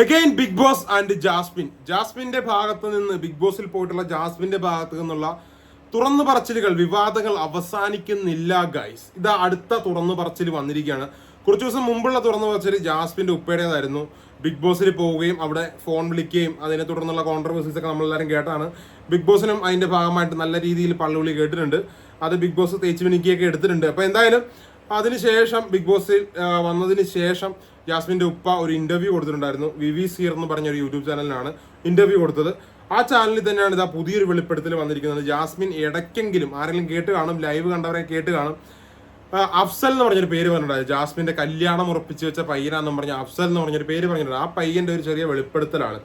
Again Big Boss and Jasmine ജാസ്മിന്റെ ഭാഗത്ത് നിന്ന് ബിഗ് ബോസിൽ പോയിട്ടുള്ള ജാസ്മിന്റെ ഭാഗത്ത് നിന്നുള്ള തുറന്നു പറച്ചിലുകൾ വിവാദങ്ങൾ അവസാനിക്കുന്നില്ല ഗൈസ് ഇത് അടുത്ത തുറന്നു പറച്ചിൽ വന്നിരിക്കുകയാണ്. കുറച്ച് ദിവസം മുമ്പുള്ള തുറന്നു പറച്ചിൽ ജാസ്മിന്റെ ഉപ്പയുടേതായിരുന്നു. ബിഗ് ബോസിൽ പോവുകയും അവിടെ ഫോൺ വിളിക്കുകയും അതിനെ തുടർന്നുള്ള കോൺട്രവേഴ്സീസ് ഒക്കെ നമ്മളെല്ലാവരും കേട്ടാണ്. ബിഗ് ബോസിനും അതിന്റെ ഭാഗമായിട്ട് നല്ല രീതിയിൽ പള്ളുവിളി കേട്ടിട്ടുണ്ട്. അത് ബിഗ് ബോസ് തേച്ച് മിനിക്കിയൊക്കെ എടുത്തിട്ടുണ്ട്. അപ്പോൾ എന്തായാലും അതിനുശേഷം ബിഗ് ബോസിൽ വന്നതിന് ശേഷം ജാസ്മിന്റെ ഉപ്പ ഒരു ഇന്റർവ്യൂ കൊടുത്തിട്ടുണ്ടായിരുന്നു. വി വി സീർ എന്ന് പറഞ്ഞ ഒരു യൂട്യൂബ് ചാനലിനാണ് ഇന്റർവ്യൂ കൊടുത്തത്. ആ ചാനലിൽ തന്നെയാണ് ഇതാ പുതിയൊരു വെളിപ്പെടുത്തൽ വന്നിരിക്കുന്നത്. ജാസ്മിൻ ഇടയ്ക്കെങ്കിലും ആരെങ്കിലും കേട്ട് കാണും ലൈവ് കണ്ടവരെ കേട്ട് കാണും. അഫ്സൽ എന്ന് പറഞ്ഞൊരു പേര് പറഞ്ഞിട്ടുണ്ടായിരുന്നു. ജാസ്മിന്റെ കല്യാണം ഉറപ്പിച്ച് വെച്ച പയ്യനാന്ന് പറഞ്ഞ അഫ്സൽ എന്ന് പറഞ്ഞൊരു പേര് പറഞ്ഞിട്ടുണ്ട്. ആ പയ്യന്റെ ഒരു ചെറിയ വെളിപ്പെടുത്തലാണ്.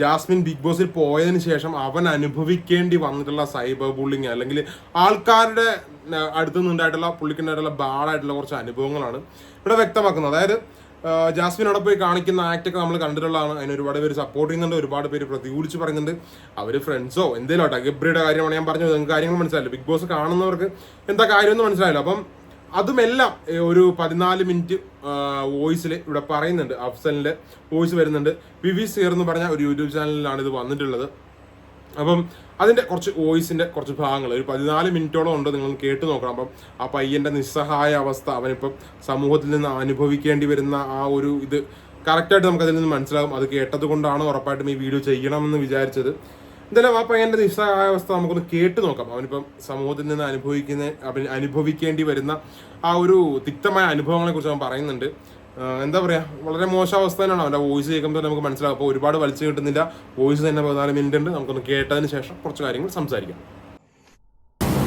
ജാസ്മിൻ ബിഗ് ബോസിൽ പോയതിനു ശേഷം അവൻ അനുഭവിക്കേണ്ടി വന്നിട്ടുള്ള സൈബർ ബുള്ളിങ് അല്ലെങ്കിൽ ആൾക്കാരുടെ അടുത്തുനിന്നുണ്ടായിട്ടുള്ള അടുത്ത് നിന്നുണ്ടായിട്ടുള്ള പുള്ളിക്കുണ്ടായിട്ടുള്ള ബാഡായിട്ടുള്ള കുറച്ച് അനുഭവങ്ങളാണ് ഇവിടെ വ്യക്തമാക്കുന്നത്. അതായത് ജാസ്മിൻ അവിടെ പോയി കാണിക്കുന്ന ആക്റ്റൊക്കെ നമ്മൾ കണ്ടിട്ടുള്ളതാണ്. അതിന് ഒരുപാട് പേര് സപ്പോർട്ട് ചെയ്യുന്നുണ്ട് ഒരുപാട് പേര് പ്രതികൂലിച്ച് പറയുന്നുണ്ട്. അവർ ഫ്രണ്ട്സോ എന്തെങ്കിലും ആട്ടെ? ഗബ്രിയുടെ കാര്യമാണ് ഞാൻ പറഞ്ഞത്. നിങ്ങൾക്ക് കാര്യങ്ങൾ മനസ്സിലായില്ല. ബിഗ് ബോസ് കാണുന്നവർക്ക് എന്താ കാര്യമെന്ന് മനസ്സിലായില്ല. അപ്പം അതുമെല്ലാം ഒരു പതിനാല് മിനിറ്റ് വോയിസിൽ ഇവിടെ പറയുന്നുണ്ട്. അഫ്സലിന്റെ വോയിസ് വരുന്നുണ്ട്. വി വി സിയർ എന്ന് പറഞ്ഞ ഒരു യൂട്യൂബ് ചാനലിലാണ് ഇത് വന്നിട്ടുള്ളത്. അപ്പം അതിന്റെ കുറച്ച് വോയിസിന്റെ കുറച്ച് ഭാഗങ്ങൾ ഒരു പതിനാല് മിനിറ്റോളം ഉണ്ട് നിങ്ങൾ കേട്ട് നോക്കണം. അപ്പം ആ പയ്യന്റെ നിസ്സഹായ അവസ്ഥ അവനിപ്പം സമൂഹത്തിൽ നിന്ന് അനുഭവിക്കേണ്ടി വരുന്ന ആ ഒരു ഇത് കറക്റ്റായിട്ട് നമുക്ക് അതിൽ നിന്ന് മനസ്സിലാകും. അത് കേട്ടത് കൊണ്ടാണ് ഉറപ്പായിട്ടും ഈ വീഡിയോ ചെയ്യണമെന്ന് വിചാരിച്ചത്. എന്തായാലും ആ പയ്യന്റെ നിസ്സഹായ അവസ്ഥ നമുക്കൊന്ന് കേട്ട് നോക്കാം. അവനിപ്പം സമൂഹത്തിൽ നിന്ന് അനുഭവിക്കുന്ന അനുഭവിക്കേണ്ടി വരുന്ന ആ ഒരു തിക്തമായ അനുഭവങ്ങളെ കുറിച്ച് അവൻ പറയുന്നുണ്ട്. എന്താ പറയാ വളരെ മോശം അവസ്ഥ തന്നെയാണ് അവന്റെ വോയിസ് കേൾക്കുമ്പോൾ നമുക്ക് മനസ്സിലാവും. അപ്പോൾ ഒരുപാട് വലിച്ചു കിട്ടുന്നില്ല. വോയിസ് തന്നെ പതിനാല് മിനിറ്റ് ഉണ്ട്. നമുക്കൊന്ന് കേട്ടതിന് ശേഷം കുറച്ച് കാര്യങ്ങൾ സംസാരിക്കാം.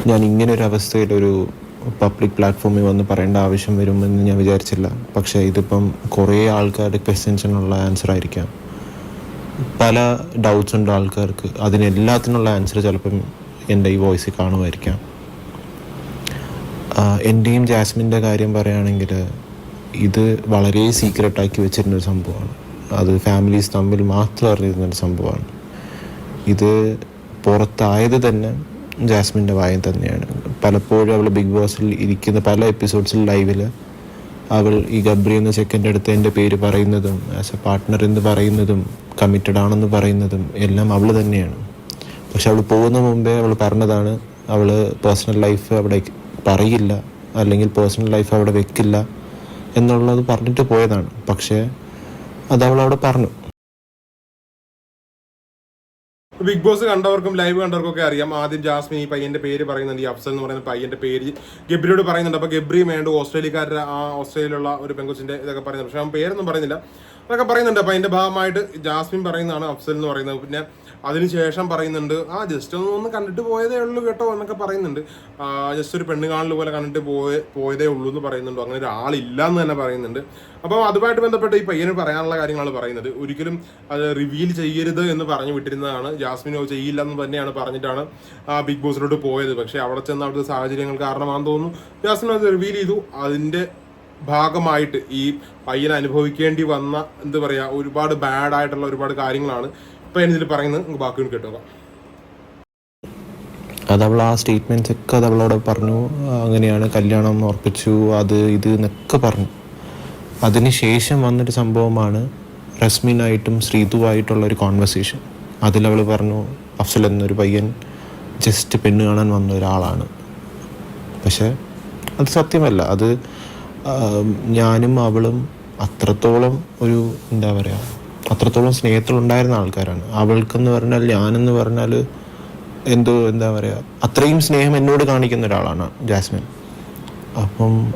ഞാൻ ഇങ്ങനെ ഒരു അവസ്ഥയിൽ ഒരു പബ്ലിക് പ്ലാറ്റ്ഫോമിൽ വന്ന് പറയേണ്ട ആവശ്യം വരുമെന്ന് ഞാൻ വിചാരിച്ചില്ല. പക്ഷേ ഇതിപ്പം കുറേ ആൾക്കാരുടെ ക്വസ്റ്റ്യൻസിനുള്ള ആൻസർ ആയിരിക്കാം. പല ഡൗട്ട്സ് ഉണ്ട് ആൾക്കാർക്ക്. അതിനെല്ലാത്തിനുള്ള ആൻസർ ചിലപ്പം എന്റെ ഈ വോയിസിൽ കാണുമായിരിക്കാം. എന്റെയും ജാസ്മിന്റെ കാര്യം പറയുകയാണെങ്കിൽ ഇത് വളരെ സീക്രട്ടാക്കി വെച്ചിരുന്ന ഒരു സംഭവമാണ്. അത് ഫാമിലീസ് തമ്മിൽ മാത്രം അറിയുന്ന ഒരു സംഭവമാണ്. ഇത് പുറത്തായത് തന്നെ ജാസ്മിന്റെ വായം തന്നെയാണ്. പലപ്പോഴും അവൾ ബിഗ് ബോസിൽ ഇരിക്കുന്ന പല എപ്പിസോഡ്സിൽ ലൈവിൽ അവൾ ഈ ഗബ്രി എന്ന സെക്കൻഡ് അടുത്ത് എന്റെ പേര് പറയുന്നതും ആസ് എ പാർട്ട്ണർ എന്ന് പറയുന്നതും കമ്മിറ്റഡ് ആണെന്ന് പറയുന്നതും എല്ലാം അവൾ തന്നെയാണ്. പക്ഷെ അവൾ പോകുന്ന മുമ്പേ അവൾ പറഞ്ഞതാണ് അവൾ പേഴ്സണൽ ലൈഫ് അവിടെ പറയില്ല അല്ലെങ്കിൽ പേഴ്സണൽ ലൈഫ് അവിടെ വെക്കില്ല എന്നുള്ളത് പറഞ്ഞിട്ട് പോയതാണ്. പക്ഷേ അത് അവൾ അവിടെ പറഞ്ഞു. ബിഗ് ബോസ് കണ്ടവർക്കും ലൈവ് കണ്ടവർക്കും ഒക്കെ അറിയാം. ആദ്യം ജാസ്മിൻ ഈ പയ്യന്റെ പേര് പറയുന്നുണ്ട്. ഈ അഫ്സൽ എന്ന് പറയുന്ന പയ്യന്റെ പേര് ഗബ്രിയോട് പറയുന്നുണ്ട്. അപ്പൊ ഗബ്രി വേണ്ട ഓസ്ട്രേലിയക്കാരുടെ ആ ഓസ്ട്രേലിയയിലുള്ള ഒരു പെങ്കുച്ചിന്റെ ഇതൊക്കെ പറയുന്നുണ്ട്. പക്ഷെ അവൻ പേരൊന്നും പറയുന്നില്ല അതൊക്കെ പറയുന്നുണ്ട്. അപ്പൊ അതിന്റെ ഭാഗമായിട്ട് ജാസ്മിൻ പറയുന്നതാണ് അഫ്സൽ എന്ന് പറയുന്നത്. പിന്നെ അതിനുശേഷം പറയുന്നുണ്ട് ആ ജസ്റ്റ് ഒന്ന് ഒന്ന് കണ്ടിട്ട് പോയതേ ഉള്ളൂ കേട്ടോ എന്നൊക്കെ പറയുന്നുണ്ട്. ജസ്റ്റ് ഒരു പെണ്ണ് കാണൽ പോലെ കണ്ടിട്ട് പോയ പോയതേ ഉള്ളൂ എന്ന് പറയുന്നുണ്ട്. അങ്ങനെ ഒരാളില്ല എന്ന് തന്നെ പറയുന്നുണ്ട്. അപ്പോൾ അതുമായിട്ട് ബന്ധപ്പെട്ട് ഈ പയ്യന് പറയാനുള്ള കാര്യങ്ങളാണ് പറയുന്നത്. ഒരിക്കലും അത് റിവീൽ ചെയ്യരുത് എന്ന് പറഞ്ഞു വിട്ടിരുന്നതാണ്. ജാസ്മിനോ ചെയ്യില്ല എന്ന് തന്നെയാണ് പറഞ്ഞിട്ടാണ് ബിഗ് ബോസിലോട്ട് പോയത്. പക്ഷേ അവിടെ ചെന്ന് അവിടുത്തെ സാഹചര്യങ്ങൾ കാരണമാണെന്ന് തോന്നുന്നു. ജാസ്മിൻ അത് റിവീൽ ചെയ്തു. അതിന്റെ ഭാഗമായിട്ട് ഈ പയ്യൻ അനുഭവിക്കേണ്ടി വന്ന എന്താ പറയാ ഒരുപാട് ബാഡ് ആയിട്ടുള്ള ഒരുപാട് കാര്യങ്ങളാണ് ഇപ്പൊ ഇതിൽ പറയുന്നത് ബാക്കി കേട്ടോക്കാം അത് അവൾ ആ സ്റ്റേറ്റ്മെന്റ്സ് ഒക്കെ അത് അവളോട് പറഞ്ഞു. അങ്ങനെയാണ് കല്യാണം ഉറപ്പിച്ചു. അത് ഇത് എന്നൊക്കെ പറഞ്ഞു. അതിനുശേഷം വന്നൊരു സംഭവമാണ് റസ്മിനായിട്ടും ശ്രീതുവായിട്ടുള്ള ഒരു കോൺവെർസേഷൻ അതിലവൾ പറഞ്ഞു അഫ്സൽ എന്നൊരു പയ്യൻ ജസ്റ്റ് പെണ്ണ് കാണാൻ വന്ന ഒരാളാണ്. പക്ഷേ അത് സത്യമല്ല. അത് ഞാനും അവളും അത്രത്തോളം ഒരു എന്താ പറയുക അത്രത്തോളം സ്നേഹത്തിലുണ്ടായിരുന്ന ആൾക്കാരാണ്. അവൾക്കെന്ന് പറഞ്ഞാൽ ഞാനെന്ന് പറഞ്ഞാൽ എന്തോ എന്താ പറയുക അത്രയും സ്നേഹം എന്നോട് കാണിക്കുന്ന ഒരാളാണ് ജാസ്മിൻ. അപ്പം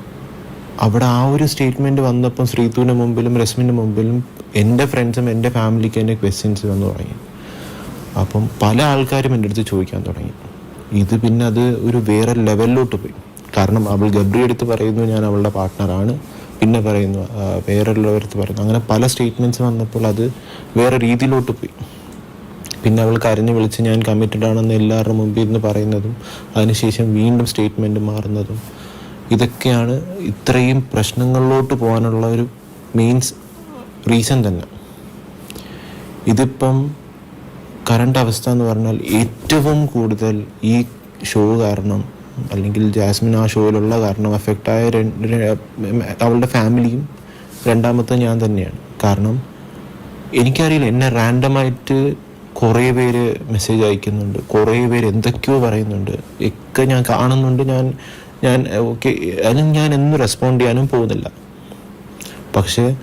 അവിടെ ആ ഒരു സ്റ്റേറ്റ്മെന്റ് വന്നപ്പം ശ്രീതുവിന്റെ മുമ്പിലും രശ്മിന്റെ മുമ്പിലും എന്റെ ഫ്രണ്ട്സും എന്റെ ഫാമിലിക്ക് എന്റെ ക്വസ്റ്റ്യൻസ് വന്നു തുടങ്ങി. അപ്പം പല ആൾക്കാരും എന്റെ അടുത്ത് ചോദിക്കാൻ തുടങ്ങി. ഇത് പിന്നെ അത് ഒരു വേറെ ലെവലിലോട്ട് പോയി. കാരണം അവൾ ഗബ്രി എടുത്ത് പറയുന്നു ഞാൻ അവളുടെ പാർട്ട്ണറാണ് പിന്നെ പറയുന്നു ആ, വേറെയുള്ളവരടുത്ത് പറയുന്നു. അങ്ങനെ പല സ്റ്റേറ്റ്മെന്റ്സ് വന്നപ്പോൾ അത് വേറെ രീതിയിലോട്ട് പോയി. പിന്നെ അവൾ കരഞ്ഞു വിളിച്ച് ഞാൻ കമ്മിറ്റഡ് ആണെന്ന് എല്ലാവരുടെ മുമ്പിൽ ഇരുന്ന് പറയുന്നതും അതിനുശേഷം വീണ്ടും സ്റ്റേറ്റ്മെന്റ് മാറുന്നതും ഇതൊക്കെയാണ് ഇത്രയും പ്രശ്നങ്ങളിലോട്ട് പോകാനുള്ള ഒരു മെയിൻസ് റീസൺ തന്നെ. ഇതിപ്പം കറണ്ട് അവസ്ഥ എന്ന് പറഞ്ഞാൽ ഏറ്റവും കൂടുതൽ ഈ ഷോ കാരണം അല്ലെങ്കിൽ ജാസ്മിൻ ആ ഷോയിലുള്ള കാരണം എഫക്റ്റായ അവളുടെ ഫാമിലിയും രണ്ടാമത്തെ ഞാൻ തന്നെയാണ്. കാരണം എനിക്കറിയില്ല എന്നെ റാൻഡമായിട്ട് കുറേ പേര് മെസ്സേജ് അയക്കുന്നുണ്ട് കുറേ പേര് എന്തൊക്കെയോ പറയുന്നുണ്ട് ഒക്കെ ഞാൻ കാണുന്നുണ്ട് ഞാൻ ഞാൻ ഓക്കെ അതിന് ഞാൻ എന്നും റെസ്പോണ്ട് ചെയ്യാനും പോകുന്നില്ല. പക്ഷേ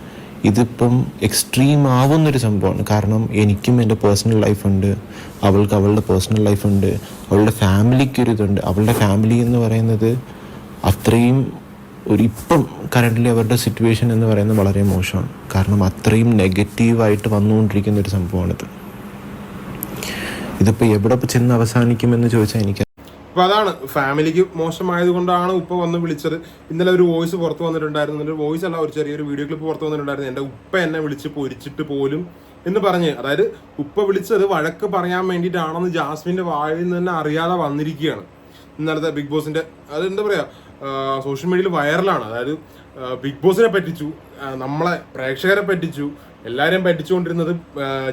ഇതിപ്പം എക്സ്ട്രീം ആവുന്നൊരു സംഭവമാണ്. കാരണം എനിക്കും എന്റെ പേഴ്സണൽ ലൈഫ് ഉണ്ട് അവൾക്ക് അവളുടെ പേഴ്സണൽ ലൈഫ് ഉണ്ട് അവളുടെ ഫാമിലിക്ക് ഒരു ഇതുണ്ട്. അവളുടെ ഫാമിലി എന്ന് പറയുന്നത് അത്രയും ഒരു ഇപ്പം കറന്റ് അവരുടെ സിറ്റുവേഷൻ എന്ന് പറയുന്നത് വളരെ മോശമാണ്. കാരണം അത്രയും നെഗറ്റീവായിട്ട് വന്നുകൊണ്ടിരിക്കുന്ന ഒരു സംഭവമാണിത്. ഇതിപ്പോൾ എവിടെ ചെന്ന് അവസാനിക്കുമെന്ന് ചോദിച്ചാൽ എനിക്ക് അപ്പോൾ അതാണ്. ഫാമിലിക്ക് മോശമായത് കൊണ്ടാണ് ഉപ്പ വന്ന് വിളിച്ചത്. ഇന്നലെ ഒരു വോയിസ് പുറത്ത് വന്നിട്ടുണ്ടായിരുന്നു. ഒരു വോയിസ് അല്ല ഒരു ചെറിയൊരു വീഡിയോ ക്ലിപ്പ് പുറത്ത് വന്നിട്ടുണ്ടായിരുന്നു. എന്റെ ഉപ്പ എന്നെ വിളിച്ച് പൊരിച്ചിട്ട് പോലും എന്ന് പറഞ്ഞ്. അതായത് ഉപ്പ വിളിച്ചത് വഴക്ക് പറയാൻ വേണ്ടിയിട്ടാണെന്ന് ജാസ്മിന്റെ വായിൽ നിന്ന് തന്നെ അറിയാതെ വന്നിരിക്കുകയാണ്. ഇന്നലത്തെ ബിഗ് ബോസിന്റെ അത് എന്താ പറയാ സോഷ്യൽ മീഡിയയിൽ വൈറലാണ്. അതായത് ബിഗ് ബോസിനെ പറ്റിച്ചു നമ്മളെ പ്രേക്ഷകരെ പറ്റിച്ചു എല്ലാവരെയും പറ്റിച്ചുകൊണ്ടിരുന്നത്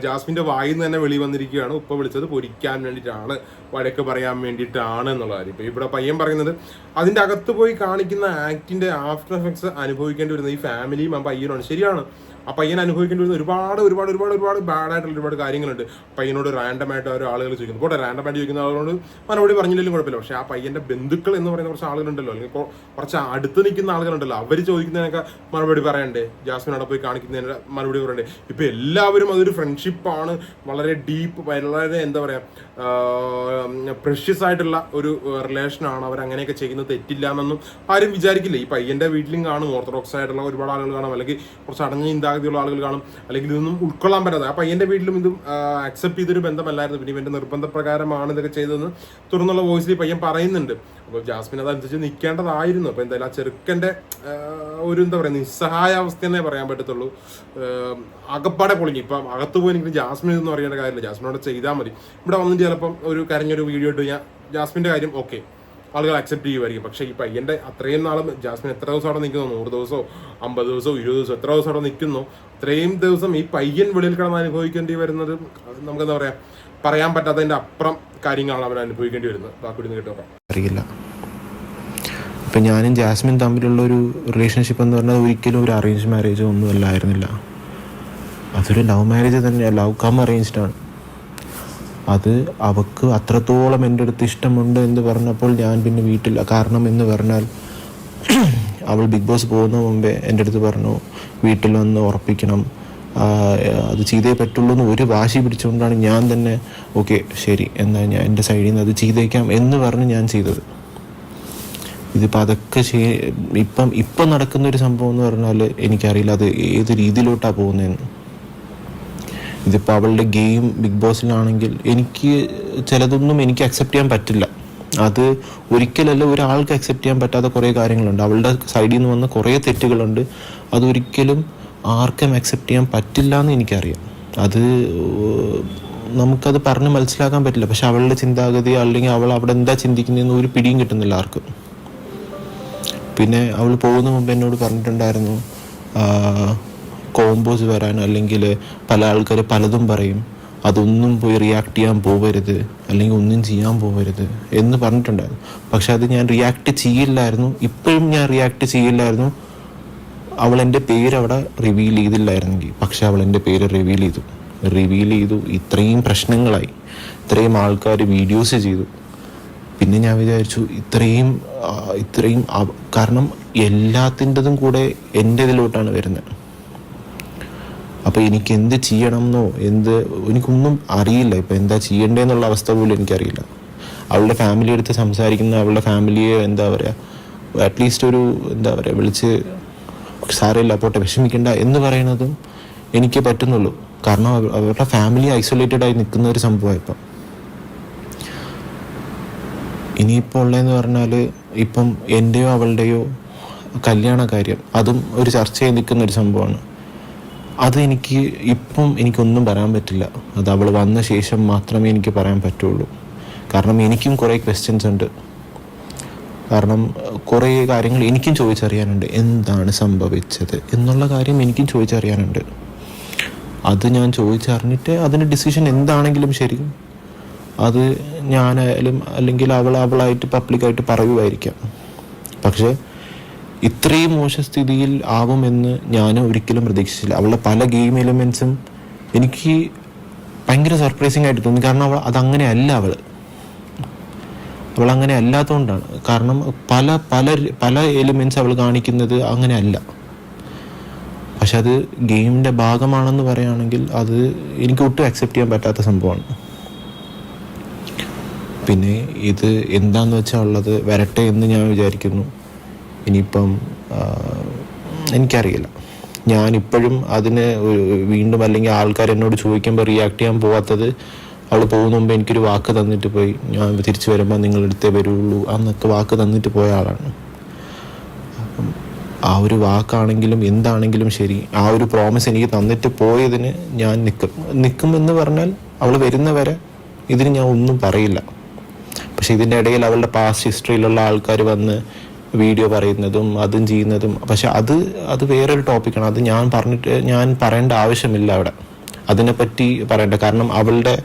ജാസ്മിന്റെ വായിൽ നിന്ന് തന്നെ വെളി വന്നിരിക്കുകയാണ്. ഉപ്പ വിളിച്ചത് പൊരിക്കാൻ വേണ്ടിയിട്ടാണ് വഴക്ക് പറയാൻ വേണ്ടിയിട്ടാണ് എന്നുള്ള കാര്യം. ഇപ്പൊ ഇവിടെ പയ്യൻ പറയുന്നത് അതിന്റെ അകത്ത് പോയി കാണിക്കുന്ന ആക്ടിന്റെ ആഫ്റ്റർ എഫക്ട്സ് അനുഭവിക്കേണ്ടി വരുന്നത് ഈ ഫാമിലിയും ആ പയ്യനാണ് ശരിയാണ്. ആ പയ്യൻ അനുഭവിക്കേണ്ടി വരുന്ന ഒരുപാട് ഒരുപാട് ഒരുപാട് ഒരുപാട് ബാഡ് ആയിട്ടുള്ള ഒരുപാട് കാര്യങ്ങളുണ്ട്. പയ്യനോട് റാൻഡം ആയിട്ട് ഓരോ ആളുകൾ ചോദിക്കുന്നു. പോട്ടെ റാൻഡം ആയിട്ട് ചോദിക്കുന്ന ആളുകളോട് മറുപടി പറഞ്ഞില്ലെങ്കിലും കുഴപ്പമില്ല. പക്ഷേ ആ പയ്യന്റെ ബന്ധുക്കൾ എന്ന് പറയുന്ന കുറച്ച് ആളുകളുണ്ടല്ലോ. അല്ലെങ്കിൽ കുറച്ച് അടുത്ത് നിൽക്കുന്ന ആളുകളുണ്ടല്ലോ. അവർ ചോദിക്കുന്നതിനൊക്കെ മറുപടി പറയണ്ടേ? അവിടെ പോയി കാണിക്കുന്നതിന് മറുപടി പറയണ്ടേ? ഇപ്പൊ എല്ലാവരും അതൊരു ഫ്രണ്ട്ഷിപ്പാണ് വളരെ ഡീപ്പ് വളരെ എന്താ പറയാ പ്രഷ്യസ് ആയിട്ടുള്ള ഒരു റിലേഷനാണ് അവർ അങ്ങനെയൊക്കെ ചെയ്യുന്നത്. തെറ്റില്ല എന്നൊന്നും ആരും വിചാരിക്കില്ല. ഈ പയ്യന്റെ വീട്ടിലും കാണും ഓർത്തഡോക്സ് ആയിട്ടുള്ള ഒരുപാട് ആളുകൾ കാണും അല്ലെങ്കിൽ കുറച്ച് അടഞ്ഞ ചിന്താഗതിയുള്ള ആളുകൾ കാണും അല്ലെങ്കിൽ ഇതൊന്നും ഉൾക്കൊള്ളാൻ പറ്റാതെ ആ പയ്യന്റെ വീട്ടിലും ഇതും അക്സെപ്റ്റ് ചെയ്തൊരു ബന്ധമല്ലായിരുന്നു. പിന്നെ ഇവന്റെ നിർബന്ധപ്രകാരമാണ് ഇതൊക്കെ ചെയ്തതെന്ന് തുറന്നുള്ള വോയിസിൽ ഈ പയ്യൻ പറയുന്നുണ്ട്. അപ്പോൾ ജാസ്മിൻ അതനുസരിച്ച് നിൽക്കേണ്ടതായിരുന്നു. അപ്പോൾ എന്തായാലും ആ ചെറുക്കന്റെ ഒരു എന്താ പറയുക നിസ്സഹായാവസ്ഥ തന്നെ പറയാൻ പറ്റത്തുള്ളൂ. അകപ്പാടെ പൊളിഞ്ഞു. ഇപ്പം അകത്ത് പോയി എനിക്ക് ജാസ്മിൻ എന്ന് അറിയേണ്ട കാര്യമില്ല. ജാസ്മിനോട് ചെയ്താൽ മതി. ഇവിടെ വന്നിട്ട് ചിലപ്പം ഒരു കരഞ്ഞൊരു വീഡിയോ ഇട്ട് ഞാൻ ജാസ്മിന്റെ കാര്യം ഓക്കെ ആളുകൾ അക്സെപ്റ്റ് ചെയ്യുമായിരിക്കും പക്ഷേ ഈ പയ്യന്റെ അത്രയും നാളും ജാസ്മിൻ എത്ര ദിവസം അവിടെ നിൽക്കുന്നു? നൂറ് ദിവസമോ അമ്പത് ദിവസമോ ഇരുപത് ദിവസം എത്ര ദിവസം അവിടെ നിൽക്കുന്നു? അത്രയും ദിവസം ഈ പയ്യൻ വെളിയിൽ കിടന്ന് അനുഭവിക്കേണ്ടി വരുന്നത് നമുക്കെന്താ പറയാ? പറയാൻ പറ്റാത്തതിന്റെ അപ്പുറം കാര്യങ്ങളാണ് അവൻ അനുഭവിക്കേണ്ടി വരുന്നത്. ബാക്കി കേട്ടോ അറിയില്ല. ഇപ്പം ഞാനും ജാസ്മിൻ തമ്മിലുള്ള ഒരു റിലേഷൻഷിപ്പ് എന്ന് പറഞ്ഞാൽ ഒരിക്കലും ഒരു അറേഞ്ച് മാരേജോ ഒന്നും അല്ലായിരുന്നില്ല. അതൊരു ലവ് മാരേജ് തന്നെയാണ് ലവ് കം അറേഞ്ച്ഡ് ആണ്. അത് അവക്ക് അത്രത്തോളം എന്റെ അടുത്ത് ഇഷ്ടമുണ്ട് എന്ന് പറഞ്ഞപ്പോൾ ഞാൻ പിന്നെ വീട്ടിൽ കാരണം എന്ന് പറഞ്ഞാൽ അവൾ ബിഗ് ബോസ് പോകുന്ന മുമ്പേ എന്റെ അടുത്ത് പറഞ്ഞു വീട്ടിൽ വന്ന് ഉറപ്പിക്കണം. അത് ചെയ്തേ പറ്റുള്ളൂ എന്ന് ഒരു വാശി പിടിച്ചുകൊണ്ടാണ് ഞാൻ തന്നെ ഓക്കെ ശരി എന്നാൽ ഞാൻ എന്റെ സൈഡിൽ നിന്ന് അത് ചെയ്തേക്കാം എന്ന് പറഞ്ഞ് ഞാൻ ചെയ്തത്. ഇതിപ്പോൾ അതൊക്കെ ചെയ് ഇപ്പം ഇപ്പം നടക്കുന്ന ഒരു സംഭവം എന്ന് പറഞ്ഞാൽ എനിക്കറിയില്ല അത് ഏത് രീതിയിലോട്ടാണ് പോകുന്നതെന്ന്. ഇതിപ്പോൾ അവളുടെ ഗെയിം ബിഗ് ബോസിലാണെങ്കിൽ എനിക്ക് ചിലതൊന്നും എനിക്ക് അക്സെപ്റ്റ് ചെയ്യാൻ പറ്റില്ല. അത് ഒരിക്കലല്ല ഒരാൾക്ക് അക്സെപ്റ്റ് ചെയ്യാൻ പറ്റാത്ത കുറേ കാര്യങ്ങളുണ്ട്. അവളുടെ സൈഡിൽ നിന്ന് വന്ന കുറേ തെറ്റുകളുണ്ട്. അതൊരിക്കലും ആർക്കും അക്സെപ്റ്റ് ചെയ്യാൻ പറ്റില്ല എന്ന് എനിക്കറിയാം. അത് നമുക്കത് പറഞ്ഞ് മനസ്സിലാക്കാൻ പറ്റില്ല. പക്ഷെ അവളുടെ ചിന്താഗതി അല്ലെങ്കിൽ അവൾ അവിടെ എന്താ ചിന്തിക്കുന്നതെന്ന് ഒരു പിടിയും കിട്ടുന്നില്ല ആർക്കും. പിന്നെ അവൾ പോകുന്ന മുമ്പ് എന്നോട് പറഞ്ഞിട്ടുണ്ടായിരുന്നു കോമ്പോസ് വരാൻ അല്ലെങ്കിൽ പല ആൾക്കാർ പലതും പറയും. അതൊന്നും പോയി റിയാക്ട് ചെയ്യാൻ പോവരുത്. അല്ലെങ്കിൽ ഒന്നും ചെയ്യാൻ പോവരുത് എന്ന് പറഞ്ഞിട്ടുണ്ടായിരുന്നു. പക്ഷെ അത് ഞാൻ റിയാക്ട് ചെയ്യില്ലായിരുന്നു. ഇപ്പോഴും ഞാൻ റിയാക്ട് ചെയ്യില്ലായിരുന്നു. അവൾ എന്റെ പേര് അവിടെ റിവീൽ ചെയ്തില്ലായിരുന്നെങ്കിൽ. പക്ഷെ അവൾ എന്റെ പേര് റിവീൽ ചെയ്തു. റിവീൽ ചെയ്തു. ഇത്രയും പ്രശ്നങ്ങളായി. ഇത്രയും ആൾക്കാർ വീഡിയോസ് ചെയ്തു. പിന്നെ ഞാൻ വിചാരിച്ചു ഇത്രയും ഇത്രയും കാരണം എല്ലാത്തിന്റെതും കൂടെ എന്റെ ഇതിലോട്ടാണ് വരുന്നത്. അപ്പോൾ എനിക്ക് എന്ത് ചെയ്യണം എന്നോ എന്ത് എനിക്കൊന്നും അറിയില്ല. ഇപ്പോൾ എന്താ ചെയ്യണ്ടേന്നുള്ള അവസ്ഥ പോലും എനിക്കറിയില്ല. അവളുടെ ഫാമിലി എടുത്ത് സംസാരിക്കുന്ന അവളുടെ ഫാമിലിയെ എന്താ പറയുക അറ്റ്ലീസ്റ്റ് ഒരു എന്താ പറയുക വിളിച്ച് സാരമില്ല പോട്ടെ വിഷമിക്കണ്ട എന്ന് പറയുന്നതും എനിക്ക് പറ്റുന്നുള്ളൂ. കാരണം അവ- അവരുടെ ഫാമിലി ഐസൊലേറ്റഡ് ആയി നിൽക്കുന്ന ഒരു സംഭവമാണ് ഇപ്പം. ഇനിയിപ്പോൾ ഉള്ളതെന്ന് പറഞ്ഞാൽ ഇപ്പം എന്റെയോ അവളുടെയോ കല്യാണ കാര്യം അതും ഒരു ചർച്ചയായി നിൽക്കുന്ന ഒരു സംഭവമാണ്. അത് എനിക്ക് ഇപ്പം എനിക്കൊന്നും പറയാൻ പറ്റില്ല. അത് അവൾ വന്ന ശേഷം മാത്രമേ എനിക്ക് പറയാൻ പറ്റുള്ളൂ. കാരണം എനിക്കും കുറേ ക്വസ്റ്റ്യൻസ് ഉണ്ട്. കാരണം കുറേ കാര്യങ്ങൾ എനിക്കും ചോദിച്ചറിയാനുണ്ട്. എന്താണ് സംഭവിച്ചത് എന്നുള്ള കാര്യം എനിക്കും ചോദിച്ചറിയാനുണ്ട്. അത് ഞാൻ ചോദിച്ചറിഞ്ഞിട്ട് അതിന്റെ ഡിസിഷൻ എന്താണെങ്കിലും ശരി. അത് ഞാനായാലും അല്ലെങ്കിൽ അവൾ അവളായിട്ട് പബ്ലിക്കായിട്ട് പറയുമായിരിക്കാം പക്ഷേ ഇത്രയും മോശ സ്ഥിതിയിൽ ആവുമെന്ന് ഞാൻ ഒരിക്കലും പ്രതീക്ഷിച്ചില്ല. അവളുടെ പല ഗെയിം എലിമെൻസും എനിക്ക് ഭയങ്കര സർപ്രൈസിങ് ആയിട്ട് തോന്നി. കാരണം അവൾ അതങ്ങനെ അല്ല അവൾ. അവൾ അങ്ങനെ അല്ലാത്തതുകൊണ്ടാണ് കാരണം പല പല പല എലിമെന്റ്സ് അവൾ കാണിക്കുന്നത് അങ്ങനെ അല്ല പക്ഷെ അത് ഗെയിമിന്റെ ഭാഗമാണെന്ന് പറയുകയാണെങ്കിൽ അത് എനിക്ക് ഒട്ടും അക്സെപ്റ്റ് ചെയ്യാൻ പറ്റാത്ത സംഭവമാണ്. പിന്നെ ഇത് എന്താന്ന് വെച്ചാൽ ഉള്ളത് വരട്ടെ എന്ന് ഞാൻ വിചാരിക്കുന്നു. ഇനിയിപ്പം എനിക്കറിയില്ല. ഞാനിപ്പോഴും അതിന് വീണ്ടും അല്ലെങ്കിൽ ആൾക്കാർ എന്നോട് ചോദിക്കുമ്പോൾ റിയാക്ട് ചെയ്യാൻ പോവാത്തത് അവൾ പോകുന്ന മുമ്പ് എനിക്കൊരു വാക്ക് തന്നിട്ട് പോയി ഞാൻ തിരിച്ചു വരുമ്പോൾ നിങ്ങൾ എടുത്തേ വരുള്ളൂ അന്നൊക്കെ വാക്ക് തന്നിട്ട് പോയ ആളാണ്. അപ്പം ആ ഒരു വാക്കാണെങ്കിലും എന്താണെങ്കിലും ശരി ആ ഒരു പ്രോമിസ് എനിക്ക് തന്നിട്ട് പോയതിന് ഞാൻ നിൽക്കും നിൽക്കും എന്ന് പറഞ്ഞാൽ അവൾ വരുന്നവരെ ഇതിന് ഞാൻ ഒന്നും പറയില്ല. പക്ഷെ ഇതിന്റെ ഇടയിൽ അവളുടെ പാസ്റ്റ് ഹിസ്റ്ററിയിലുള്ള ആൾക്കാർ വന്ന് വീഡിയോ പറയുന്നതും അതും ചെയ്യുന്നതും. പക്ഷെ അത് അത് വേറൊരു ടോപ്പിക്കാണ് അത് ഞാൻ പറഞ്ഞിട്ട് ഞാൻ പറയേണ്ട ആവശ്യമില്ല അവിടെ. അതിനെപ്പറ്റി പറയേണ്ട. കാരണം അവളുടെ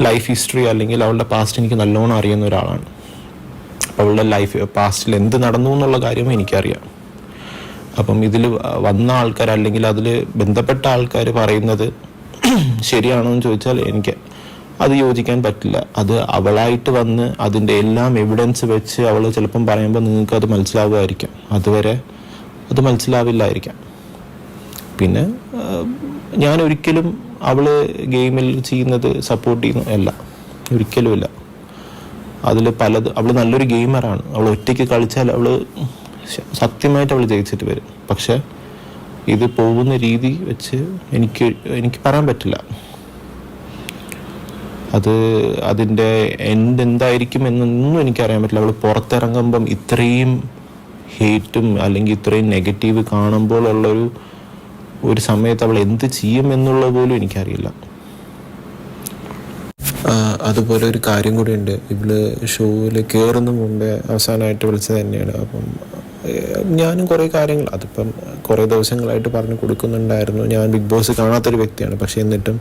ലൈഫ് ഹിസ്റ്ററി അല്ലെങ്കിൽ അവളുടെ പാസ്റ്റ് എനിക്ക് നല്ലോണം അറിയുന്ന ഒരാളാണ്. അവളുടെ ലൈഫ് പാസ്റ്റിൽ എന്ത് നടന്നു എന്നുള്ള കാര്യം എനിക്കറിയാം. അപ്പം ഇതിൽ വന്ന ആൾക്കാർ അല്ലെങ്കിൽ അതിൽ ബന്ധപ്പെട്ട ആൾക്കാർ പറയുന്നത് ശരിയാണോ എന്ന് ചോദിച്ചാൽ എനിക്ക് അത് യോജിക്കാൻ പറ്റില്ല. അത് അവളായിട്ട് വന്ന് അതിന്റെ എല്ലാം എവിഡൻസ് വെച്ച് അവൾ ചിലപ്പം പറയുമ്പോൾ നിങ്ങൾക്ക് അത് മനസ്സിലാവുമായിരിക്കാം. അതുവരെ അത് മനസ്സിലാവില്ലായിരിക്കാം. പിന്നെ ഞാൻ ഒരിക്കലും അവൾ ഗെയിമിൽ ചെയ്യുന്നത് സപ്പോർട്ട് ചെയ്യുന്ന അല്ല. ഒരിക്കലുമില്ല. അതിൽ പലത് അവൾ നല്ലൊരു ഗെയിമറാണ്. അവൾ ഒറ്റയ്ക്ക് കളിച്ചാൽ അവൾ സത്യമായിട്ട് അവൾ ജയിച്ചിട്ട് വരും. പക്ഷേ ഇത് പോകുന്ന രീതി വെച്ച് എനിക്ക് എനിക്ക് പറയാൻ പറ്റില്ല. അത് അതിന്റെ എൻഡ് എന്തായിരിക്കും എന്നൊന്നും എനിക്കറിയാൻ പറ്റില്ല. അവൾ പുറത്തിറങ്ങുമ്പം ഇത്രയും ഹേറ്റും അല്ലെങ്കിൽ ഇത്രയും നെഗറ്റീവ് കാണുമ്പോൾ ഉള്ളൊരു ഒരു സമയത്ത് അവൾ എന്ത് ചെയ്യും എന്നുള്ളത് പോലും എനിക്കറിയില്ല. അതുപോലെ ഒരു കാര്യം കൂടി ഉണ്ട് ഇവൾ ഷോയിൽ കയറുന്ന മുമ്പേ അവസാനമായിട്ട് വിളിച്ചത് തന്നെയാണ്. അപ്പം ഞാനും കുറേ കാര്യങ്ങൾ അതിപ്പം കുറേ ദിവസങ്ങളായിട്ട് പറഞ്ഞു കൊടുക്കുന്നുണ്ടായിരുന്നു. ഞാൻ ബിഗ് ബോസ് കാണാത്തൊരു വ്യക്തിയാണ്. പക്ഷേ എന്നിട്ടും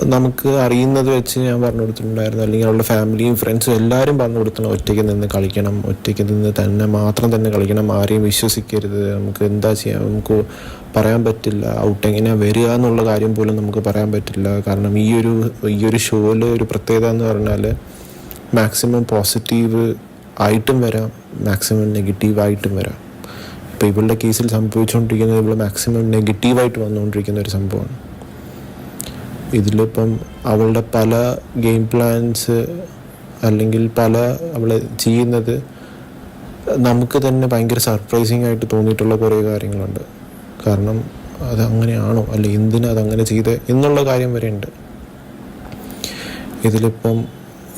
നമുക്ക് അറിയുന്നത് വെച്ച് ഞാൻ പറഞ്ഞു കൊടുത്തിട്ടുണ്ടായിരുന്നു. അല്ലെങ്കിൽ അവളുടെ ഫാമിലിയും ഫ്രണ്ട്സും എല്ലാവരും പറഞ്ഞു കൊടുത്തണം ഒറ്റയ്ക്ക് നിന്ന് കളിക്കണം ഒറ്റയ്ക്ക് നിന്ന് തന്നെ മാത്രം തന്നെ കളിക്കണം ആരെയും വിശ്വസിക്കരുത് നമുക്ക് എന്താ ചെയ്യാം നമുക്ക് പറയാൻ പറ്റില്ല ഔട്ട് എങ്ങനെയാണ് വരിക എന്നുള്ള കാര്യം പോലും നമുക്ക് പറയാൻ പറ്റില്ല. കാരണം ഈ ഒരു ഈ ഒരു ഷോയിലെ ഒരു പ്രത്യേകത എന്ന് പറഞ്ഞാൽ മാക്സിമം പോസിറ്റീവ് ആയിട്ടും വരാം മാക്സിമം നെഗറ്റീവ് ആയിട്ടും വരാം. ഇപ്പോൾ ഇവളുടെ കേസിൽ സംഭവിച്ചുകൊണ്ടിരിക്കുന്നത് ഇവൾ മാക്സിമം നെഗറ്റീവായിട്ട് വന്നുകൊണ്ടിരിക്കുന്ന ഒരു സംഭവമാണ്. ഇതിലിപ്പം അവളുടെ പല ഗെയിം പ്ലാൻസ് അല്ലെങ്കിൽ പല അവൾ ചെയ്യുന്നത് നമുക്ക് തന്നെ ഭയങ്കര സർപ്രൈസിങ് ആയിട്ട് തോന്നിയിട്ടുള്ള കുറേ കാര്യങ്ങളുണ്ട്. കാരണം അത് അങ്ങനെയാണോ അല്ലെ എന്തിനാ അതങ്ങനെ ചെയ്തേ എന്നുള്ള കാര്യം വരെ ഉണ്ട്. ഇതിലിപ്പം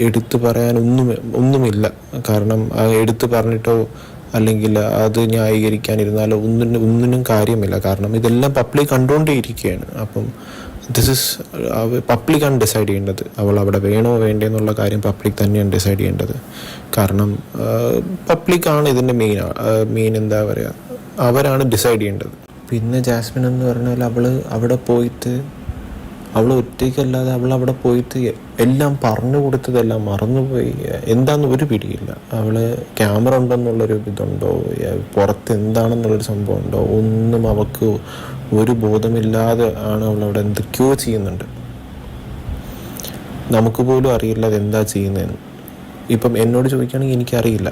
എടുത്തു പറയാൻ ഒന്നും ഒന്നുമില്ല. കാരണം എടുത്തു പറഞ്ഞിട്ടോ അല്ലെങ്കിൽ അത് ന്യായീകരിക്കാനിരുന്നാലോ ഒന്നിനും ഒന്നിനും കാര്യമില്ല. കാരണം ഇതെല്ലാം പബ്ലിക് കണ്ടുകൊണ്ടേയിരിക്കുകയാണ്. അപ്പം ദിസ് ഇസ് പബ്ലിക്കാണ് ഡിസൈഡ് ചെയ്യേണ്ടത്. അവൾ അവിടെ വേണോ വേണ്ടേ എന്നുള്ള കാര്യം പബ്ലിക് തന്നെയാണ് ഡിസൈഡ് ചെയ്യേണ്ടത്. കാരണം പബ്ലിക്കാണ് ഇതിന്റെ മെയിൻ മെയിൻ എന്താ പറയുക അവരാണ് ഡിസൈഡ് ചെയ്യേണ്ടത്. പിന്നെ ജാസ്മിൻ എന്ന് പറഞ്ഞാൽ അവൾ അവിടെ പോയിട്ട് അവൾ ഒറ്റയ്ക്കല്ലാതെ അവൾ അവിടെ പോയിട്ട് എല്ലാം പറഞ്ഞു കൊടുത്തതെല്ലാം മറന്നുപോയി. എന്താണെന്ന് ഒരു പിടിയില്ല. അവൾ ക്യാമറ ഉണ്ടെന്നുള്ളൊരു ഇതുണ്ടോ? പുറത്ത് എന്താണെന്നുള്ളൊരു സംഭവം ഉണ്ടോ ഒന്നും അവൾക്ക് ഒരു ബോധമില്ലാതെ ആണ് അവൾ അവിടെ എന്തൊക്കെയോ ചെയ്യുന്നുണ്ട്. നമുക്ക് പോലും അറിയില്ല അത് എന്താ ചെയ്യുന്നതെന്ന്. ഇപ്പം എന്നോട് ചോദിക്കുകയാണെങ്കിൽ എനിക്കറിയില്ല.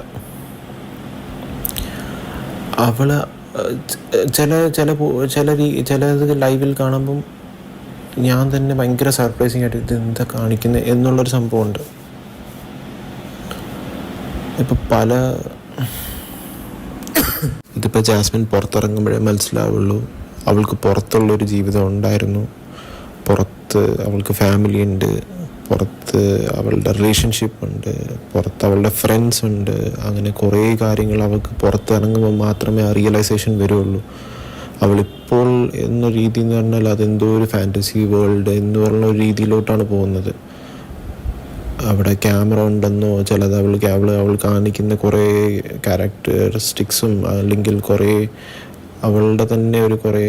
അവൾ ചില ചില ചില ചിലത് ലൈവിൽ കാണുമ്പം ഞാൻ തന്നെ ഭയങ്കര സർപ്രൈസിങ് ആയിട്ട് ഇത് എന്താ കാണിക്കുന്നത് എന്നുള്ളൊരു സംഭവമുണ്ട്. ഇപ്പം പല ഇതിപ്പോൾ ജാസ്മിൻ പുറത്തിറങ്ങുമ്പോഴേ മനസ്സിലാവുള്ളൂ. അവൾക്ക് പുറത്തുള്ളൊരു ജീവിതം ഉണ്ടായിരുന്നു. പുറത്ത് അവൾക്ക് ഫാമിലി ഉണ്ട്. പുറത്ത് അവളുടെ റിലേഷൻഷിപ്പ് ഉണ്ട്. പുറത്ത് അവളുടെ ഫ്രണ്ട്സ് ഉണ്ട്. അങ്ങനെ കുറേ കാര്യങ്ങൾ അവൾക്ക് പുറത്ത് പുറത്തിറങ്ങുമ്പോൾ മാത്രമേ ആ റിയലൈസേഷൻ വരുള്ളൂ. അവളിപ്പോൾ എന്ന രീതി എന്ന് പറഞ്ഞാൽ അതെന്തോ ഒരു ഫാന്റസി വേൾഡ് എന്ന് പറഞ്ഞ ഒരു രീതിയിലോട്ടാണ് പോകുന്നത്. അവിടെ ക്യാമറ ഉണ്ടെന്നോ ചിലത് അവൾ അവൾ അവൾ കാണിക്കുന്ന കുറേ ക്യാരക്ടറിസ്റ്റിക്സും അല്ലെങ്കിൽ കുറേ അവളുടെ തന്നെ ഒരു കുറേ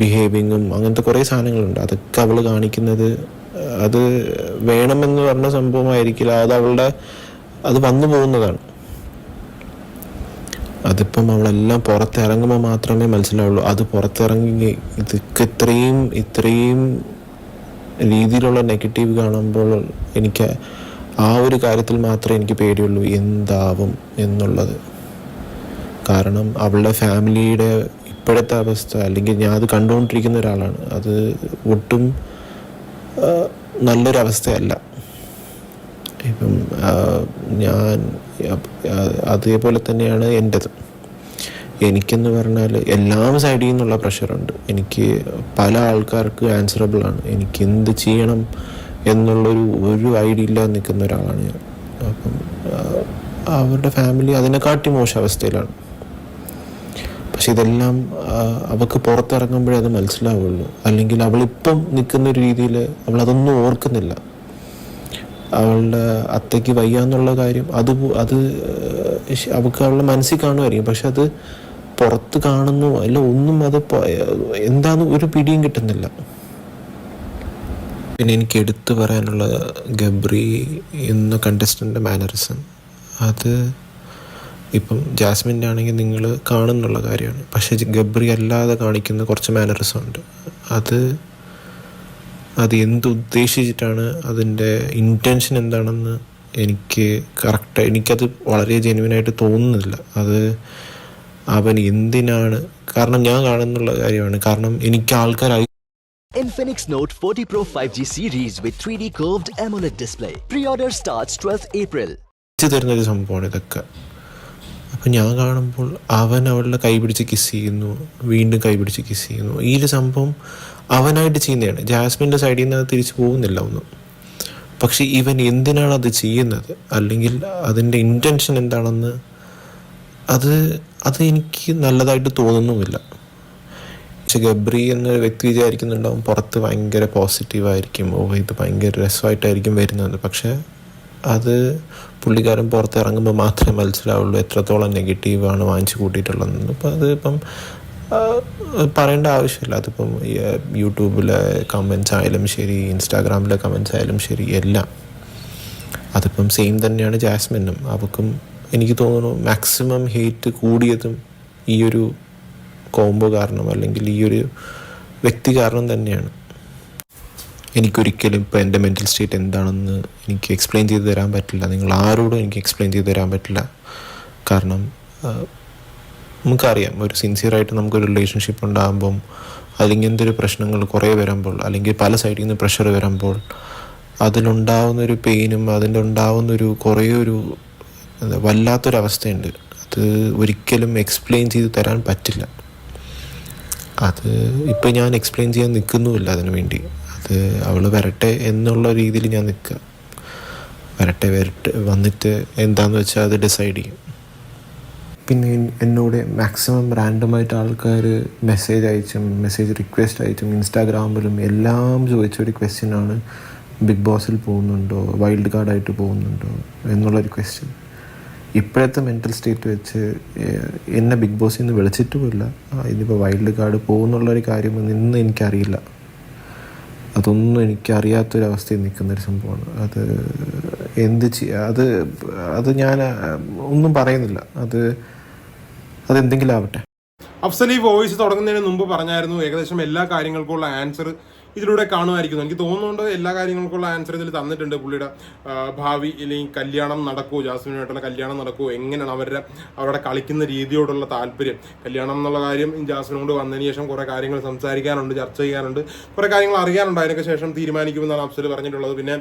ബിഹേവിങ്ങും അങ്ങനത്തെ കുറേ സാധനങ്ങളുണ്ട്. അതൊക്കെ അവൾ കാണിക്കുന്നത് അത് വേണമെന്ന് പറഞ്ഞ സംഭവമായിരിക്കില്ല. അത് അവളുടെ അത് വന്നു പോകുന്നതാണ്. അതിപ്പം അവളെല്ലാം പുറത്തിറങ്ങുമ്പോൾ മാത്രമേ മനസ്സിലാവുള്ളൂ. അത് പുറത്തിറങ്ങി ഇതൊക്കെ ഇത്രയും ഇത്രയും രീതിയിലുള്ള നെഗറ്റീവ് കാണുമ്പോൾ എനിക്ക് ആ ഒരു കാര്യത്തിൽ മാത്രമേ എനിക്ക് പേടിയുള്ളൂ. എന്താവും എന്നുള്ളത്. കാരണം അവളുടെ ഫാമിലിയുടെ ഇപ്പോഴത്തെ അവസ്ഥ അല്ലെങ്കിൽ ഞാൻ അത് കണ്ടുകൊണ്ടിരിക്കുന്ന ഒരാളാണ്. അത് ഒട്ടും നല്ലൊരവസ്ഥയല്ല. ഇപ്പം ഞാൻ അതേപോലെ തന്നെയാണ് എന്റെത് എനിക്കെന്ന് പറഞ്ഞാൽ എല്ലാ സൈഡിൽ നിന്നുള്ള പ്രഷറുണ്ട് എനിക്ക് പല ആൾക്കാർക്ക് ആൻസറബിൾ ആണ്. എനിക്ക് എന്ത് ചെയ്യണം എന്നുള്ളൊരു ഒരു ഐഡിയ ഇല്ലാതെ നിൽക്കുന്ന ഒരാളാണ് ഞാൻ. അപ്പം അവരുടെ ഫാമിലി അതിനെക്കാട്ടി മോശം അവസ്ഥയിലാണ്. പക്ഷെ ഇതെല്ലാം അവൾക്ക് പുറത്തിറങ്ങുമ്പോഴേ അത് മനസ്സിലാവുള്ളൂ. അല്ലെങ്കിൽ അവളിപ്പം നിൽക്കുന്ന ഒരു രീതിയിൽ അവൾ അതൊന്നും ഓർക്കുന്നില്ല. അവളുടെ അത്തയ്ക്ക് വയ്യ എന്നുള്ള കാര്യം അത് അത് അവൾക്ക് അവളുടെ മനസ്സിൽ കാണുമായിരിക്കും. പക്ഷെ അത് പുറത്ത് കാണുന്നു അല്ല ഒന്നും അത് എന്താന്ന് ഒരു പിടിയും കിട്ടുന്നില്ല. പിന്നെ എനിക്ക് എടുത്തു പറയാനുള്ള ഗബ്രി എന്ന കണ്ടസ്റ്റന്റെ മാനറിസം അത് ഇപ്പം ജാസ്മിന്റെ ആണെങ്കിൽ നിങ്ങൾ കാണുന്നുള്ള കാര്യമാണ്. പക്ഷേ ഗബ്രി അല്ലാതെ കാണിക്കുന്ന കുറച്ച് മാനറിസം ഉണ്ട്. അത് അത് എന്ത് ഉദ്ദേശിച്ചിട്ടാണ് അതിന്റെ ഇന്റൻഷൻ എന്താണെന്ന് എനിക്ക് കറക്റ്റ് എനിക്കത് വളരെ ജെനുവിനായിട്ട് തോന്നുന്നില്ല. അത് അവൻ എന്തിനാണ്? കാരണം ഞാൻ കാണുന്നുള്ള കാര്യമാണ്. കാരണം എനിക്ക് ആൾക്കാരായി Infinix Note 40 Pro 5G series with 3D curved AMOLED display. Pre-order starts 12th April. തരുന്ന ഒരു സംഭവമാണ് ഇതൊക്കെ. അപ്പം ഞാൻ കാണുമ്പോൾ അവൻ അവളുടെ കൈ പിടിച്ച് കിസ് ചെയ്യുന്നു. വീണ്ടും കൈ പിടിച്ച് കിസ് ചെയ്യുന്നു. ഈ ഒരു സംഭവം അവനായിട്ട് ചെയ്യുന്നതാണ്. ജാസ്മിന്റെ സൈഡിൽ നിന്ന് അത് തിരിച്ചു പോകുന്നില്ല ഒന്നും. പക്ഷെ ഇവൻ എന്തിനാണ് അത് ചെയ്യുന്നത്? അല്ലെങ്കിൽ അതിന്റെ ഇന്റൻഷൻ എന്താണെന്ന് അത് അത് എനിക്ക് നല്ലതായിട്ട് തോന്നുന്നുമില്ല. പക്ഷെ ഗബ്രി എന്ന വ്യക്തി വിചാരിക്കുന്നുണ്ടാവും പുറത്ത് ഭയങ്കര പോസിറ്റീവായിരിക്കും ഓ ഇത് ഭയങ്കര രസമായിട്ടായിരിക്കും വരുന്നത്. പക്ഷെ അത് പുള്ളിക്കാരൻ പുറത്തിറങ്ങുമ്പോൾ മാത്രമേ മനസ്സിലാവുള്ളൂ എത്രത്തോളം നെഗറ്റീവാണ് വാങ്ങിച്ചു കൂട്ടിയിട്ടുള്ളതെന്ന്. ഇപ്പം അത് ഇപ്പം പറയേണ്ട ആവശ്യമില്ല. അതിപ്പം യൂട്യൂബിലെ കമൻസ് ആയാലും ശരി ഇൻസ്റ്റാഗ്രാമിലെ കമൻസ് ആയാലും ശരി എല്ലാം. അതിപ്പം സെയിം തന്നെയാണ് ജാസ്മിനും. അവൾക്കും എനിക്ക് തോന്നുന്നു മാക്സിമം ഹേറ്റ് കൂടിയതും ഈ ഒരു കോംബോ കാരണം അല്ലെങ്കിൽ ഈ ഒരു വ്യക്തി കാരണം തന്നെയാണ്. എനിക്കൊരിക്കലും ഇപ്പോൾ എന്റെ മെന്റൽ സ്റ്റേറ്റ് എന്താണെന്ന് എനിക്ക് എക്സ്പ്ലെയിൻ ചെയ്ത് തരാൻ പറ്റില്ല. നിങ്ങൾ ആരോടും എനിക്ക് എക്സ്പ്ലെയിൻ ചെയ്ത് തരാൻ പറ്റില്ല. കാരണം നമുക്കറിയാം ഒരു സിൻസിയറായിട്ട് നമുക്കൊരു റിലേഷൻഷിപ്പ് ഉണ്ടാകുമ്പം അല്ലെങ്കിൽ എന്തൊരു പ്രശ്നങ്ങൾ കുറേ വരുമ്പോൾ അല്ലെങ്കിൽ പല സൈഡിൽ നിന്ന് പ്രഷർ വരുമ്പോൾ അതിലുണ്ടാവുന്നൊരു പെയിനും അതിന്റെ ഉണ്ടാവുന്നൊരു കുറേ ഒരു വല്ലാത്തൊരവസ്ഥയുണ്ട്. അത് ഒരിക്കലും എക്സ്പ്ലെയിൻ ചെയ്ത് തരാൻ പറ്റില്ല. അത് ഇപ്പം ഞാൻ എക്സ്പ്ലെയിൻ ചെയ്യാൻ നിൽക്കുന്നുമില്ല അതിനു വേണ്ടി അത് അവൾ വരട്ടെ എന്നുള്ള രീതിയിൽ ഞാൻ നിൽക്കുക. വരട്ടെ വരട്ടെ വന്നിട്ട് എന്താന്ന് വെച്ചാൽ അത് ഡിസൈഡ് ചെയ്യും. പിന്നെ എന്നോട് മാക്സിമം റാൻഡമായിട്ട് ആൾക്കാർ മെസ്സേജ് അയച്ചും മെസ്സേജ് റിക്വസ്റ്റ് അയച്ചും ഇൻസ്റ്റാഗ്രാമിലും എല്ലാം ചോദിച്ച ഒരു ക്വസ്റ്റ്യനാണ് ബിഗ് ബോസിൽ പോകുന്നുണ്ടോ? വൈൽഡ് കാർഡായിട്ട് പോകുന്നുണ്ടോ? എന്നുള്ളൊരു ക്വസ്റ്റ്യൻ ഇപ്പോഴത്തെ മെന്റൽ സ്റ്റേറ്റ് വെച്ച് എന്നെ ബിഗ് ബോസിൽ നിന്ന് വിളിച്ചിട്ടുമില്ല. ഇനിയിപ്പോൾ വൈൽഡ് കാർഡ് പോകുന്നുള്ളൊരു കാര്യം ഇന്ന് എനിക്കറിയില്ല. അതൊന്നും എനിക്കറിയാത്തൊരവസ്ഥയിൽ നിൽക്കുന്നൊരു സംഭവമാണ്. അത് എന്ത് ചെയ്യുക അത് അത് ഞാൻ ഒന്നും പറയുന്നില്ല. അത് അതെന്തെങ്കിലും ആവട്ടെ. അഫ്സൽ ഈ വോയിസ് തുടങ്ങുന്നതിന് മുമ്പ് പറഞ്ഞായിരുന്നു ഏകദേശം എല്ലാ കാര്യങ്ങൾക്കുള്ള ആൻസർ ഇതിലൂടെ കാണുമായിരിക്കും എനിക്ക് തോന്നുന്നുണ്ട് എല്ലാ കാര്യങ്ങൾക്കുള്ള ആൻസർ ഇതിൽ തന്നിട്ടുണ്ട്. പുള്ളിയുടെ ഭാവി ഇല്ലെങ്കിൽ കല്യാണം നടക്കുമോ ജാസ്മിനുമായിട്ടുള്ള കല്യാണം നടക്കുമോ എങ്ങനെയാണ് അവരുടെ അവരുടെ കളിക്കുന്ന രീതിയോടുള്ള താല്പര്യം. കല്യാണം എന്നുള്ള കാര്യം ജാസ്മിനോട് വന്നതിന് ശേഷം കുറേ കാര്യങ്ങൾ സംസാരിക്കാനുണ്ട് ചർച്ച ചെയ്യാനുണ്ട്. കുറേ കാര്യങ്ങൾ അറിയാനുണ്ട്. അതിനൊക്കെ ശേഷം തീരുമാനിക്കുമെന്നാണ് അഫ്സൽ പറഞ്ഞിട്ടുള്ളത്. പിന്നെ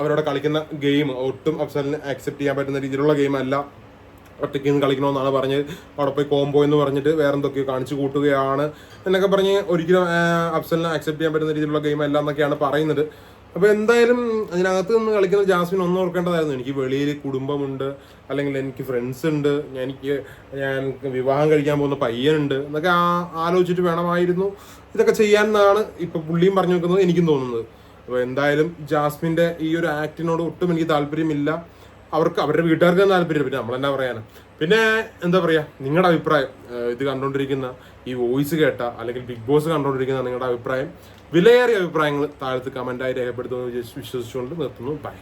അവരോട് കളിക്കുന്ന ഗെയിം ഒട്ടും അഫ്സലിന് ആക്സെപ്റ്റ് ചെയ്യാൻ പറ്റുന്ന രീതിയിലുള്ള ഗെയിം അല്ല. ഒറ്റയ്ക്ക് നിന്ന് കളിക്കണമെന്നാണ് പറഞ്ഞത് അവിടെ പോയി കോംബോ എന്ന് പറഞ്ഞിട്ട് വേറെ എന്തൊക്കെയോ കാണിച്ചു കൂട്ടുകയാണ്. എന്നൊക്കെ പറഞ്ഞ് ഒരിക്കലും അഫ്സലിനെ അക്സെപ്റ്റ് ചെയ്യാൻ പറ്റുന്ന രീതിയിലുള്ള ഗെയിം അല്ല എന്നൊക്കെയാണ് പറയുന്നത്. അപ്പോൾ എന്തായാലും അതിനകത്ത് നിന്ന് കളിക്കുന്ന ജാസ്മിൻ ഒന്നും ഓർക്കേണ്ടതായിരുന്നു. എനിക്ക് വെളിയിൽ കുടുംബമുണ്ട് അല്ലെങ്കിൽ എനിക്ക് ഫ്രണ്ട്സ് ഉണ്ട് എനിക്ക് ഞാൻ വിവാഹം കഴിക്കാൻ പോകുന്ന പയ്യനുണ്ട് എന്നൊക്കെ ആ- ആലോചിച്ചിട്ട് വേണമായിരുന്നു. ഇതൊക്കെ ചെയ്യാൻ എന്നാണ് ഇപ്പം പുള്ളിയും പറഞ്ഞു വെക്കുന്നത് എനിക്കും തോന്നുന്നത്. അപ്പോൾ എന്തായാലും ജാസ്മിന്റെ ഈ ഒരു ആക്ടിനോട് ഒട്ടും എനിക്ക് താല്പര്യമില്ല. അവർക്ക് അവരുടെ വീട്ടുകാർക്ക് താല്പര്യം? പിന്നെ നമ്മളെന്നാ പറയാനാ? പിന്നെ എന്താ പറയാ? നിങ്ങളുടെ അഭിപ്രായം ഇത് കണ്ടുകൊണ്ടിരിക്കുന്ന ഈ വോയിസ് കേട്ട അല്ലെങ്കിൽ ബിഗ് ബോസ് കണ്ടുകൊണ്ടിരിക്കുന്ന നിങ്ങളുടെ അഭിപ്രായം വിലയേറിയ അഭിപ്രായങ്ങൾ താഴത്ത് കമന്റായി രേഖപ്പെടുത്തുമെന്ന് വിശ്വസിച്ചുകൊണ്ട് നിർത്തുന്നു. ബൈ